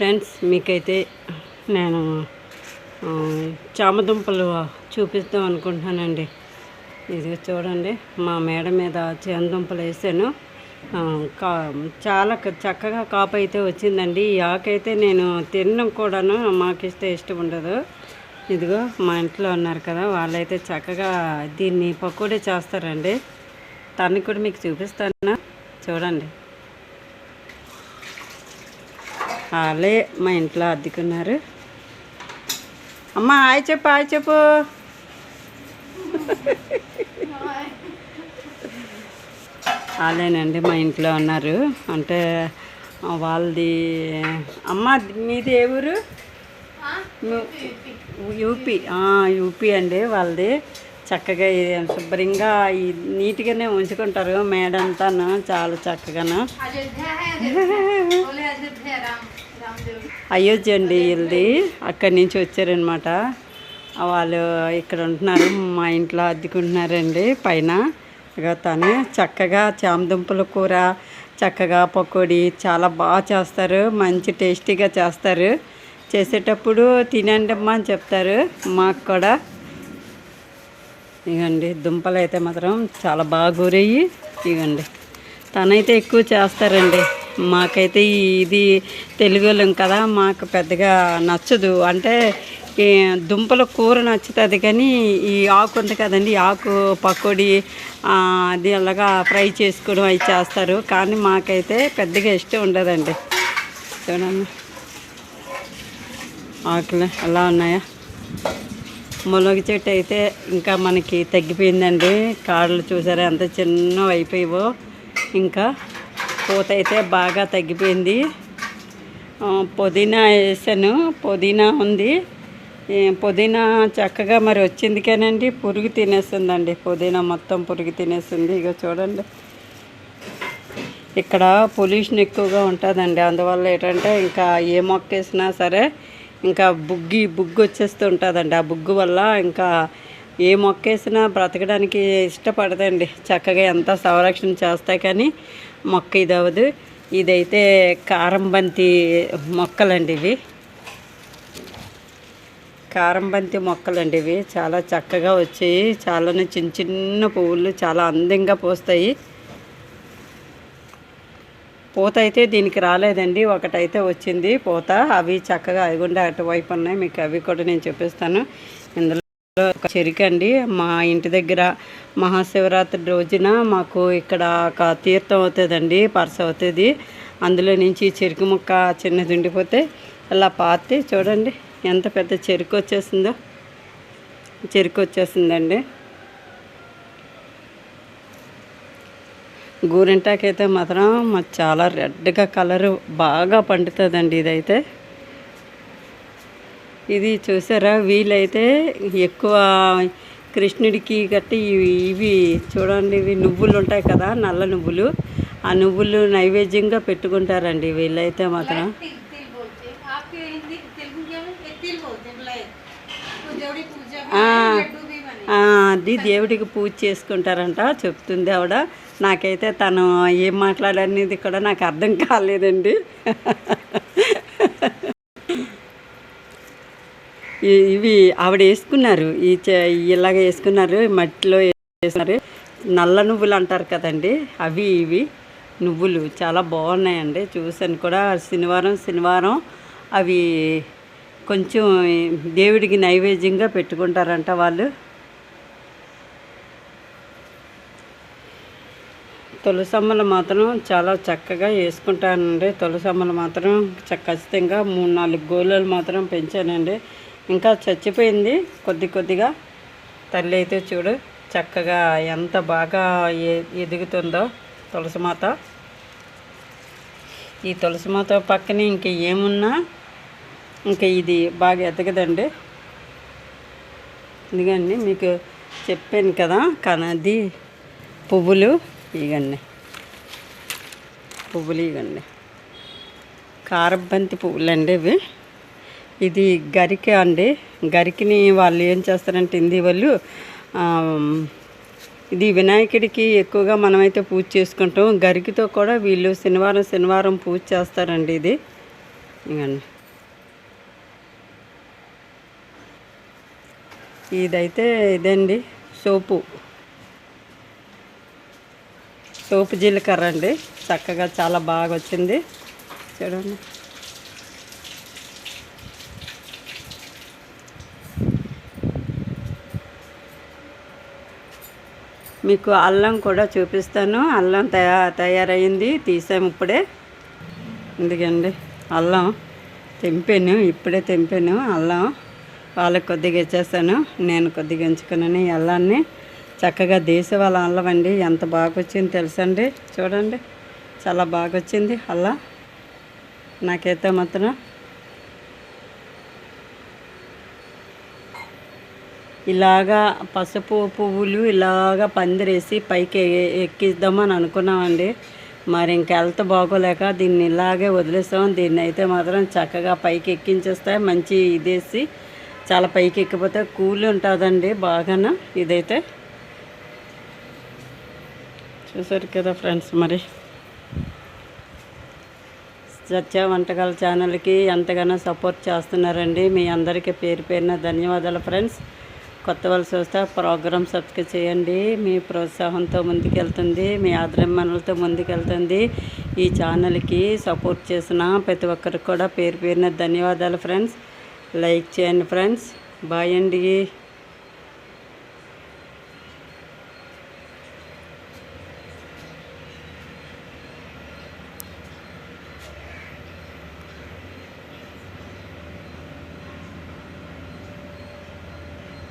Friends మీకైతే నేను చామదుంపలు చూపిస్తాం అనుకుంటున్నానండి. ఇది చూడండి మా మేడ మీద చామదుంపలు వేసాను. కా చాలా చక్కగా కాపు అయితే వచ్చిందండి. ఈ ఆకైతే నేను తినడం కూడాను మాకు ఇస్తే ఇష్టం ఉండదు. ఇదిగో మా ఇంట్లో ఉన్నారు కదా వాళ్ళైతే చక్కగా దీన్ని పకోడీ చేస్తారండి. తన్ని కూడా మీకు చూపిస్తాను. చూడండి. వాళ్ళే మా ఇంట్లో అద్దెకున్నారు. అమ్మ హాయ్ చెప్పు హాయ్ చెప్పు. వాళ్ళేనండి మా ఇంట్లో ఉన్నారు. అంటే వాళ్ళది అమ్మ మీది ఏ ఊరు? యూపీ. యూపీ అండి వాళ్ళది. చక్కగా శుభ్రంగా ఈ నీట్గానే ఉంచుకుంటారు మేడంతాను చాలా చక్కగాను. అయోధ్య అండి వీళ్ళది. అక్కడి నుంచి వచ్చారనమాట వాళ్ళు ఇక్కడ ఉంటున్నారు మా ఇంట్లో అద్దెకుంటున్నారండి పైన. ఇక తను చక్కగా చామదుంపల కూర చక్కగా పకోడీ చాలా బాగా చేస్తారు మంచి టేస్టీగా చేస్తారు. చేసేటప్పుడు తినండి అమ్మా అని చెప్తారు మాకు కూడా. ఇగండి దుంపలు అయితే మాత్రం చాలా బాగా గురయ్యి ఇగండి తనైతే ఎక్కువ చేస్తారండి. మాకైతే ఇది తెలుగు వాళ్ళం కదా మాకు పెద్దగా నచ్చదు. అంటే దుంపల కూర నచ్చుతుంది కానీ ఈ ఆకు ఉంది కదండి ఆకు పకోడీ అది అలాగా ఫ్రై చేసుకోవడం అవి చేస్తారు. కానీ మాకైతే పెద్దగా ఇష్టం ఉండదండి. చూడండి. ఆకులు ఎలా ఉన్నాయా. మునగ చెట్టు అయితే ఇంకా మనకి తగ్గిపోయిందండి. కాడలు చూసారా ఎంత చిన్నవి అయిపోయావో. ఇంకా పూత అయితే బాగా తగ్గిపోయింది. పుదీనా వేసాను. పుదీనా ఉంది. పుదీనా చక్కగా మరి వచ్చింది కానండి పురుగు తినేసిందండి పుదీనా మొత్తం పురుగు తినేసింది ఇక చూడండి. ఇక్కడ పొల్యూషన్ ఎక్కువగా ఉంటుందండి. అందువల్ల ఏంటంటే ఇంకా ఏ మొక్క వేసినా సరే ఇంకా బుగ్గి బుగ్గు వచ్చేస్తూ ఉంటుందండి ఆ బుగ్గు వల్ల ఇంకా ఏ మొక్క వేసినా బ్రతకడానికి ఇష్టపడదండి. చక్కగా ఎంత సంరక్షణ చేస్తాయి కానీ మొక్క ఇది అవ్వదు. ఇదైతే కారం బంతి మొక్కలండి ఇవి. కారం బంతి మొక్కలండి ఇవి. చాలా చక్కగా వచ్చాయి. చాలానే చిన్న చిన్న పువ్వులు చాలా అందంగా పూస్తాయి. పూత అయితే దీనికి రాలేదండి. ఒకటైతే వచ్చింది పూత. అవి చక్కగా అవి ఉండే అటువైపు ఉన్నాయి. మీకు అవి కూడా నేను చూపిస్తాను. ఇందులో ఒక చెరుకు అండి. మా ఇంటి దగ్గర మహాశివరాత్రి రోజున మాకు ఇక్కడ ఒక తీర్థం అవుతుందండి పరస అవుతుంది అందులో నుంచి చెరుకు ముక్క చిన్నది ఉండిపోతే ఇలా పాతి చూడండి ఎంత పెద్ద చెరుకు వచ్చేసిందో చెరుకు వచ్చేసిందండి గోరింటాకైతే మాత్రం మాకు చాలా రెడ్గా కలరు బాగా పండుతుందండి ఇదైతే. ఇది చూసారా? వీలైతే ఎక్కువ కృష్ణుడికి గట్టి ఇవి చూడండి ఇవి నువ్వులు ఉంటాయి కదా నల్ల నువ్వులు. ఆ నువ్వులు నైవేద్యంగా పెట్టుకుంటారండి వీళ్ళైతే మాత్రం. అది దేవుడికి పూజ చేసుకుంటారంట చెప్తుంది ఆవిడ. నాకైతే తను ఏం మాట్లాడనేది కూడా నాకు అర్థం కాలేదండి. ఇవి ఆవిడ వేసుకున్నారు. ఈ చ- ఇలాగ వేసుకున్నారు మట్టిలో వేసుకున్నారు. నల్ల నువ్వులు అంటారు కదండి అవి ఇవి నువ్వులు చాలా బాగున్నాయండి. చూసాను కూడా శనివారం శనివారం అవి కొంచెం దేవుడికి నైవేద్యంగా పెట్టుకుంటారంట వాళ్ళు. తులసమ్మలు మాత్రం చాలా చక్కగా వేసుకుంటానండి. తులసమ్మలు మాత్రం చ- ఖచ్చితంగా మూడు నాలుగు గోళలు మాత్రం పెంచానండి. ఇంకా చచ్చిపోయింది కొద్ది కొద్దిగా. తల్లి అయితే చూడు చక్కగా ఎంత బాగా ఎ- ఎదుగుతుందో తులసిమాత. ఈ తులసిమాత పక్కనే ఇంక ఏమున్నా ఇంకా ఇది బాగా ఎదగదండి. ఎందుకండి మీకు చెప్పాను కదా కనది పువ్వులు ఇగండి. పువ్వులు ఇగండి. కారబంతి పువ్వులు అండి ఇవి. ఇది గరిక అండి. గరికని వాళ్ళు ఏం చేస్తారంటే హిందీ వాళ్ళు ఇది వినాయకుడికి ఎక్కువగా మనమైతే పూజ చేసుకుంటాం. గరికతో కూడా వీళ్ళు శనివారం శనివారం పూజ చేస్తారండి ఇది. ఇంకండి ఇదైతే ఇదండి సోపు. సోపు జీలకర్ర అండి. చక్కగా చాలా బాగా వచ్చింది చూడండి. మీకు అల్లం కూడా చూపిస్తాను. అల్లం తయా తయారైంది. తీసాము ఇప్పుడే. ఎందుకండి అల్లం తెంపాను. ఇప్పుడే తెంపాను అల్లం. వాళ్ళకి కొద్దిగా ఇచ్చేస్తాను. నేను కొద్దిగా ఎంచుకున్నాను అల్లాన్ని. చక్కగా దేశవాళ అల్లం అండి. ఎంత బాగా వచ్చింది తెలుసండి? చూడండి. చాలా బాగా వచ్చింది అల్లం. నాకైతే మాత్రం ఇలాగా పసుపు పువ్వులు ఇలాగా పందిరేసి పైకి ఎక్కిద్దామని అనుకున్నామండి. మరి ఇంక హెల్త్ బాగోలేక దీన్ని ఇలాగే వదిలేస్తాం దీన్ని అయితే మాత్రం చక్కగా పైకి ఎక్కించేస్తే మంచి ఇదేసి చాలా పైకి ఎక్కిపోతే కూల్ ఉంటుందండి బాగాన ఇదైతే. చూసారు కదా ఫ్రెండ్స్ మరి. సత్య వంటకాల ఛానల్కి ఎంతగానో సపోర్ట్ చేస్తున్నారండి. మీ అందరికీ పేరు పేరున ధన్యవాదాలు ఫ్రెండ్స్. కొత్త వాళ్ళు చూస్తే ప్రోగ్రామ్ సబ్స్క్రైబ్ చేయండి. మీ ప్రోత్సాహంతో ముందుకెళ్తుంది. మీ ఆదరణలతో ముందుకెళ్తుంది. ఈ ఛానల్కి సపోర్ట్ చేసిన ప్రతి ఒక్కరికి కూడా పేరు పేరున ధన్యవాదాలు ఫ్రెండ్స్. లైక్ చేయండి ఫ్రెండ్స్. బాయ్ అండి.